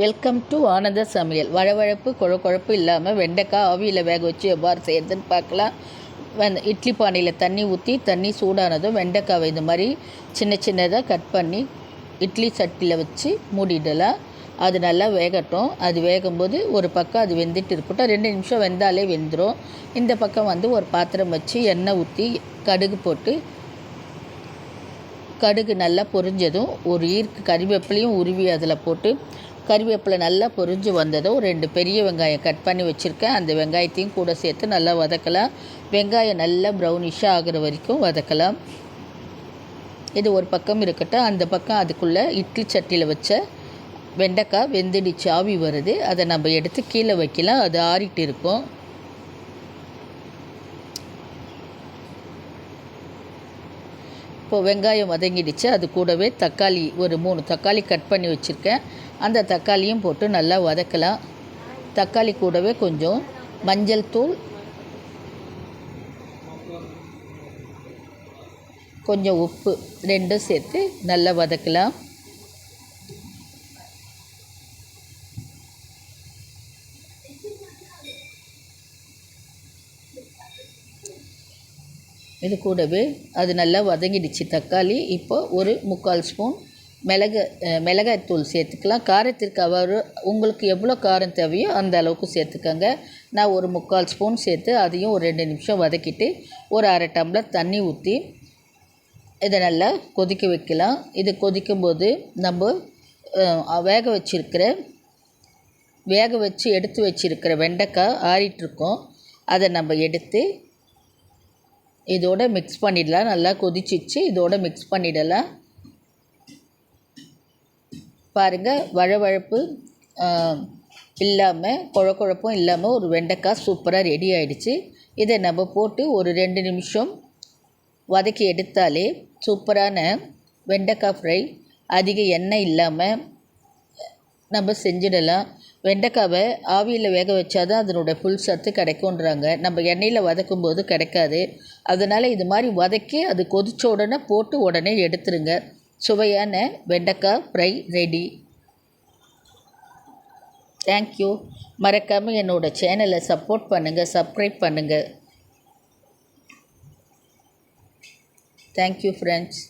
Welcome to ஆனந்த சமையல் வழவழப்பு குழகுழப்பு இல்லாமல் வெண்டைக்காய் ஆவியில் வேக வச்சு எவ்வாறு செய்யறதுன்னு பார்க்கலாம். வெந்த இட்லி பானையில் தண்ணி ஊற்றி தண்ணி சூடானதும் வெண்டைக்காவை இந்த மாதிரி சின்ன சின்னதாக கட் பண்ணி இட்லி சட்டியில் வச்சு மூடிடலாம். அது நல்லா வேகட்டும். அது வேகும்போது ஒரு பக்கம் அது வெந்துட்டு இருக்கட்டும். ரெண்டு நிமிஷம் வெந்தாலே வெந்துடும் இந்த பக்கம் வந்து ஒரு பாத்திரம் வச்சு எண்ணெய் ஊற்றி கடுகு போட்டு கடுகு நல்லா பொரிஞ்சதும் ஒரு ஈர்க்கு கறிவேப்பிலையும் உருவி அதில் போட்டு கறிவேப்பிலை நல்லா பொரிஞ்சு வந்ததும் ரெண்டு பெரிய வெங்காயம் கட் பண்ணி வச்சுருக்கேன். அந்த வெங்காயத்தையும் கூட சேர்த்து நல்லா வதக்கலாம். வெங்காயம் நல்லா ப்ரௌனிஷாக ஆகிற வரைக்கும் வதக்கலாம். இது ஒரு பக்கம் இருக்கட்டும். அந்த பக்கம் அதுக்குள்ளே இட்லி சட்டியில் வச்ச வெண்டைக்காய் வெந்துடிச்சு ஆவி வருது. அதை நம்ம எடுத்து கீழே வைக்கலாம். அது ஆறிட்டு இருக்கும். இப்போ வெங்காயம் வதங்கிடுச்சு. அது கூடவே தக்காளி ஒரு மூணு தக்காளி கட் பண்ணி வச்சுருக்கேன். அந்த தக்காளியும் போட்டு நல்லா வதக்கலாம். தக்காளி கூடவே கொஞ்சம் மஞ்சள் தூள் கொஞ்சம் உப்பு ரெண்டும் சேர்த்து நல்லா வதக்கலாம். இது கூடவே அது நல்லா வதங்கிடுச்சு தக்காளி. இப்போ ஒரு முக்கால் ஸ்பூன் மிளகு மிளகாய்த்தூள் சேர்த்துக்கலாம். காரத்திற்கு அவ்வாறு உங்களுக்கு எவ்வளோ காரம் தேவையோ அந்த அளவுக்கு சேர்த்துக்கோங்க. நான் ஒரு முக்கால் ஸ்பூன் சேர்த்து அதையும் ஒரு ரெண்டு நிமிஷம் வதக்கிட்டு ஒரு அரை டம்ளர் தண்ணி ஊற்றி இதை நல்லா கொதிக்க வைக்கலாம். இது கொதிக்கும்போது நம்ம வேக வச்சிருக்கிற வேக வச்சு எடுத்து வச்சிருக்கிற வெண்டைக்காய் ஆறிட்டுருக்கோம். அதை நம்ம எடுத்து இதோட மிக்ஸ் பண்ணிடலாம். நல்லா கொதிச்சிச்சு. இதோட மிக்ஸ் பண்ணிடலாம். பாருங்கள் வழவழப்பு இல்லாமல் குழ குழப்பும் இல்லாமல் ஒரு வெண்டைக்காய் சூப்பராக ரெடி ஆகிடுச்சு இதை நம்ம போட்டு ஒரு ரெண்டு நிமிஷம் வதக்கி எடுத்தாலே சூப்பரான வெண்டைக்காய் ஃப்ரை அதிக எண்ணெய் இல்லாமல் நம்ம செஞ்சிடலாம். வெண்டைக்காவை ஆவியில் வேக வச்சா தான் அதனோட ஃபுல் சத்து கிடைக்குன்றாங்க நம்ம எண்ணெயில் வதக்கும் போது கிடைக்காது. அதனால் இது மாதிரி வதக்கி அது கொதித்த உடனே போட்டு உடனே எடுத்துருங்க. சுவையான வெண்டைக்காய் ஃப்ரை ரெடி தேங்க்யூ மறக்காமல் என்னோடய சேனலை சப்போர்ட் பண்ணுங்கள் சப்ஸ்கிரைப் பண்ணுங்கள் தேங்க்யூ ஃப்ரெண்ட்ஸ்